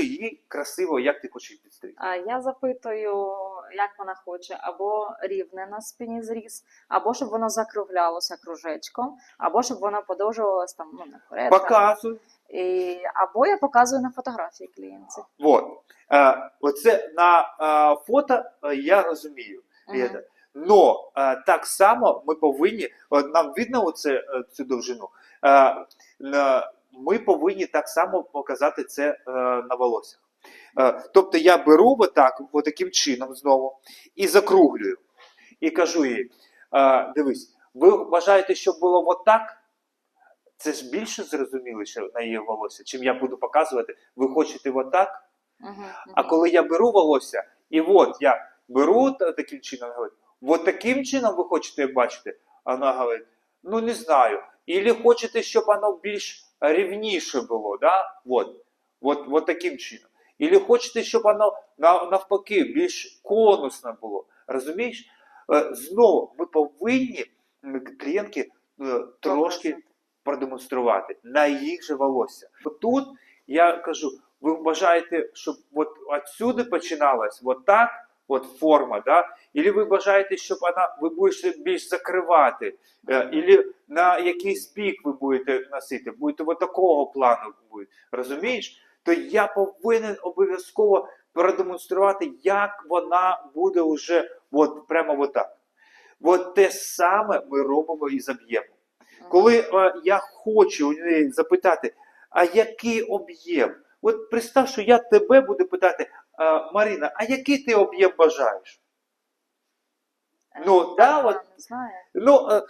їй красиво, як ти хочеш її підстригти. А я запитую, як вона хоче, або рівне на спині зріз, або щоб воно закруглялося кружечком, або щоб воно подовжувалося там ну, наперед. Показуй. І, або я показую на фотографії клієнтці. Вот. Е, оце на е, фото я розумію. Но е, так само ми повинні, от нам видно оце, е, цю довжину, е, на- ми повинні так само показати це е, на волоссях. Е, тобто я беру отак, отаким чином знову і закруглюю. І кажу їй: е, дивись, ви вважаєте, щоб було отак? Це ж більше зрозуміліше на її волосся, чим я буду показувати, ви хочете отак? А коли я беру волосся, і от я беру таким чином, говорю, от таким чином ви хочете бачити? А Вона говорить, ну не знаю. Ілі хочете, щоб воно більш рівніше було, да? От, от, от таким чином. Ілі хочете, щоб воно навпаки більш конусно було. Розумієш? Е, Знову ми повинні клієнтки е, трошки продемонструвати на їх же волосся. Тут я кажу, ви вважаєте, щоб от отсюди починалась от так, от форма, да? Ілі ви бажаєте, щоб вона ви будете більш закривати, е, ілі на якийсь бік ви будете носити, будете от такого плану будете, розумієш? То я повинен обов'язково продемонструвати, як вона буде вже от прямо отак. От те саме ми робимо і з об'ємом. Коли е, я хочу у неї запитати, а який об'єм? От представ, що я тебе буду питати, «А, Марина, а який ти об'єм бажаєш? Е, ну, да, от- Ну, е,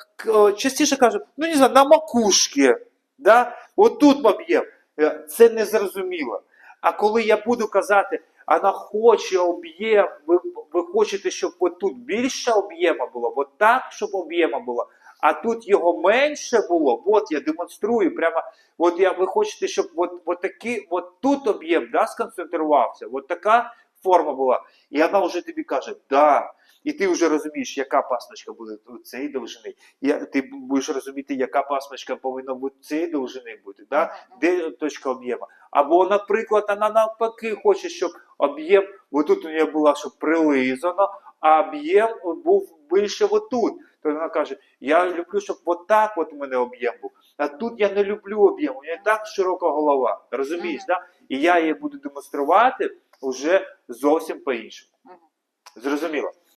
е, частіше кажуть, ну не знаю, на макушки. да? отут об'єм. Е, Це незрозуміло. А коли я буду казати, вона хоче об'єм, ви, ви хочете, щоб отут більше об'єма було, от так, щоб об'єма було, а тут його менше було, от я демонструю, прямо, от я, ви хочете, щоб от, от, такий, от тут об'єм да, сконцентрувався, от така форма була. І вона вже тобі каже, да. І ти вже розумієш, яка пасмочка буде цієї довжини. Я, ти будеш розуміти, яка пасмочка повинна бути цієї довжини бути, да? Де точка об'єму. Або, наприклад, вона навпаки хоче, щоб об'єм, отут у неї була, щоб прилизано, а об'єм був більше отут. То вона каже: я люблю, щоб отак от у мене об'єм був. А тут я не люблю об'єм, у неї так широка голова. Розумієш, да? І я її буду демонструвати вже зовсім по-іншому. Зрозуміло.